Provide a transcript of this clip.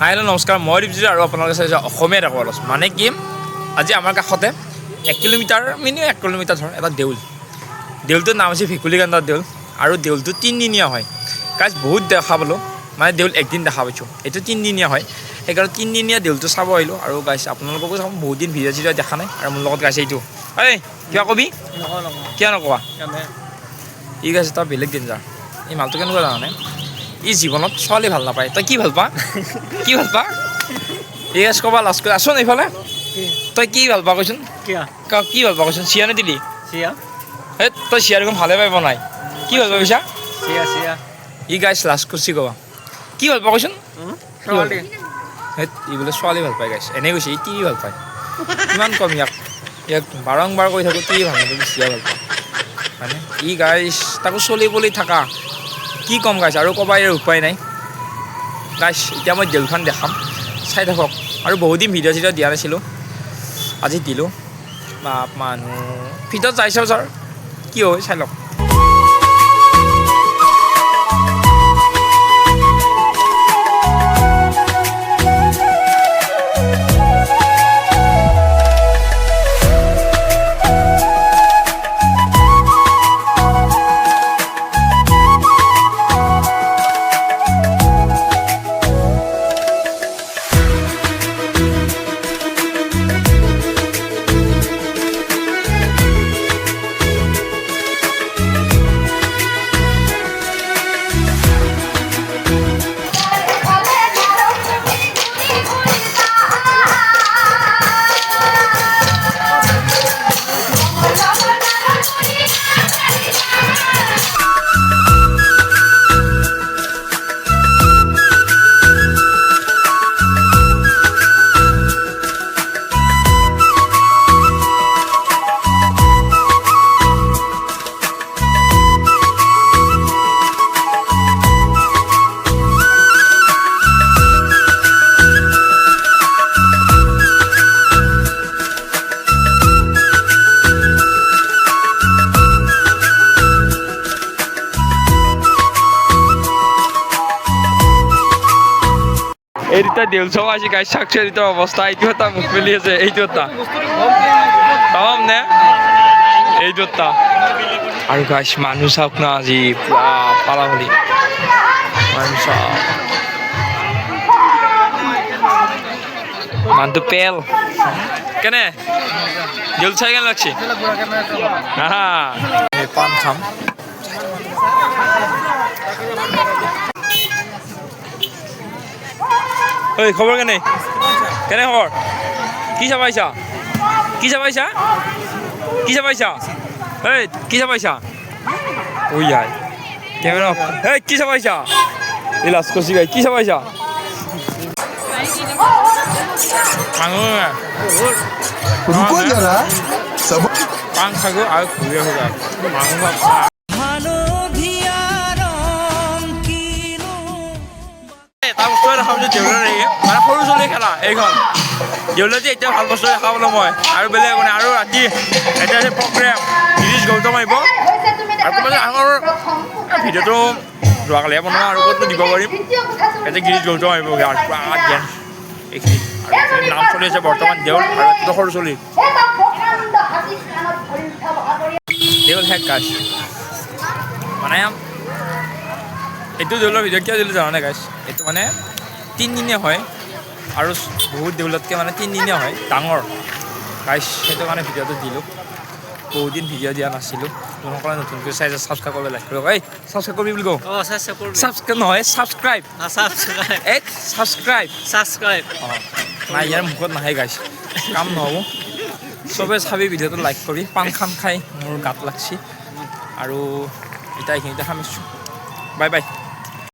Hi hello' নমস্কাৰ। মই দীপজিত আৰু আপোনালোকে চাইছে অসমীয়া ডেকৰ অলপ। মানে কি আজি আমাৰ কাষতে এক কিলোমিটাৰ মিনিমাম এক কিলোমিটাৰ ধৰ এটা দেউল। দেউলটোৰ নাম হৈছে ভেকুলীকান্দাৰ দেউল আৰু দেউলটো তিনিদিনীয়া হয়। গাইজ বহুত দেখা পালোঁ মানে দেউল একদিন দেখা পাইছোঁ। এইটো তিনিদিনীয়া হয়। সেইকাৰণে তিনিদিনীয়া দেউলটো চাব আহিলোঁ আৰু গাইছ আপোনালোককো চাব বহুত দিন ভিডিঅ' চিডিঅ' দেখা নাই আৰু মোৰ লগত গাইছে এইটো। এই কিবা? কবি কিয় নকোৱা ই গাইছে তই বেলেগ ডেঞ্জাৰ এই মালটো কেনেকুৱা জানানে? ই জীৱনত ছোৱালী ভালো নাপায়। তই কি ভালো পা কি ভালো পা এই ক'বা লাষ্ট কৰি আছোন এইফালে? তই কি ভালো পা কিয়া? কি ভালো পা কচোন? চিয়া নে দিলি চিয়া হে তই চিয়া দেখোন ভালে পাই বনাই কি ভালো পা পিছা চিয়া চিয়া ই গাইছ লাষ্ট কৰিছি ক'বা। কি ভালো পা ছোৱালী। ই বোলে ছোৱালী ভালো পায় গাইছ এনেই কৈছে ই টিভি ভালো পায় কিমান কম ইয়াক? ইয়াক বাৰম্বাৰ কৈ থাকোঁ টিভি ভালো নাপায় চিয়া ভালো পায় মানে ই গাইছ তাকো চলি পলি থাকা। কি ক'ম গাইছ? আৰু ইয়াৰ উপায় নাই। গাইছ এতিয়া মই দেউলখন দেখাম। চাই থাকক। আৰু বহুত দিন ভিডিঅ' চিডিঅ' দিয়া নাছিলোঁ। আজি দিলোঁ। বাপ মানুহ। ভিতৰত যাই চাওঁ ছাৰ। কি হয়, চাই লওক। এই দুটা দেউল চাব আজি গাইছ চাকছে দুটা অৱস্থা, এইটো এটা মুখ মেলি আছে, এইটো তাম নে? এইটো এটা। আৰু গাইছ, মানুহ চাওক আজি পালাপালি। চাওক। মানুহটো পেল। কেনে? চাই কেনে লাগছে? হা এই পান খাম। ঐ খবৰ কেনে? কেনে খবৰ কি চাব আহিছা কি চাব আহিছা কি চাব আহিছা ঐ কি চাব আহিছা ঐ আই কেমেৰা কি চাব আহিছা এই লাজ কচি গাই কি চাব আহিছা মাংস আৰু ঘূৰি আহোঁ মাংস এটা বস্তু দেখাম যে দেউলৰ মানে সৰু ছোৱালী খেলা এইখন। দেউলত যে এতিয়া ভালো বস্তু দেখা পালোঁ মই আৰু বেলেগ নাই। আৰু ৰাতি এতিয়া আছে প্ৰগ্ৰেম গিৰিজ গৌতম আহিব। আৰু ক'ৰবাত ডাঙৰ ভিডিঅ'টো যোৱাকালিহে বনোৱা আৰু ক'তনো দিব পাৰিম। এতিয়া গিৰিজ গৌতম আহিব। এইখিনি। আৰু নাম চলি আছে বৰ্তমান দেউল আৰু এইটো সৰু ছোৱালী। দেউল শেষ গাছ মানে এইটো দেউলৰ ভিডিঅ' কিয় দিলোঁ জানানে গাইছ এইটো মানে তিনিদিনীয়া হয় আৰু বহুত দেউলতকৈ মানে তিনিদিনীয়া হয় ডাঙৰ। গাইছ সেইটো কাৰণে ভিডিঅ'টো দিলোঁ। বহুত দিন ভিডিঅ' দিয়া নাছিলোঁ। যোনসকলে নতুনকৈ চাই ছাবস্ক্ৰাইব কৰিব লাইক কৰিব। এই ছাবস্ক্ৰাইব কৰিবি বুলি কওঁ? ছাবস্ক্ৰাইব নহয় ছাবস্ক্ৰাইব এই ছাবস্ক্ৰাইব ছাবস্ক্ৰাইব অঁ নাই ইয়াৰ মুখত নাহে গাইছ কাম নহ'ব। চবে চাবি ভিডিঅ'টো লাইক কৰি পান খান খাই মোৰ গাত লাগছি। আৰু এতিয়া এইখিনিতে সামিছোঁ। Bye bye